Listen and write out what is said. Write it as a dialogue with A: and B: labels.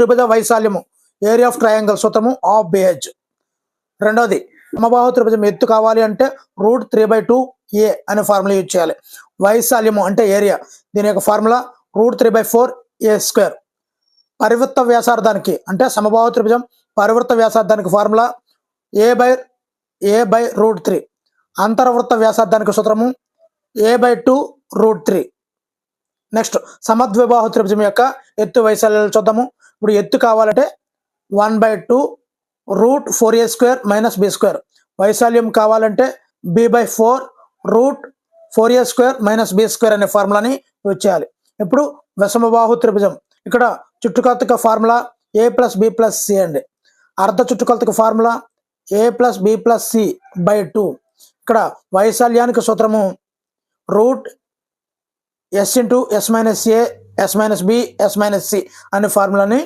A: త్రిభుజ వైశాల్యము area of triangle సూత్రము of base రెండోది సమబాహు త్రిభుజం ఎత్తు కావాలి అంటే root three by two a అనే ఫార్ములా యూజ్ చేయాలి. వైశాల్యము అంటే ఏరియా దీని యొక్క formula root three by four a square పరివృత్త వ్యాసార్థానికి అంటే సమబాహు త్రిభుజం పరివృత్త వ్యాసార్థానికి formula a by a by root three అంతర్వృత్త వ్యాసార్థానికి సూత్రము a by two root three next సమద్విబాహు త్రిభుజం యొక్క ఎత్తు వైశాల్యాలు చూద్దాము. ఇప్పుడు ఎత్తు కావాలంటే one by two root four a square minus b square. వైశాల్యం కావాలంటే b by four root four a square minus b square అనే ఫార్ములాని యూజ్ చేయాలి. ఇప్పుడు విషమబాహు త్రిభుజం. ఇక్కడ చుట్టుకొలతక formula a plus b plus c అండి. అర్ధ చుట్టుకొలతక formula a plus b plus c by two. ఇక్కడ వైశాల్యానికి సూత్రము root s into s minus a s minus b s minus c అనే ఫార్ములాని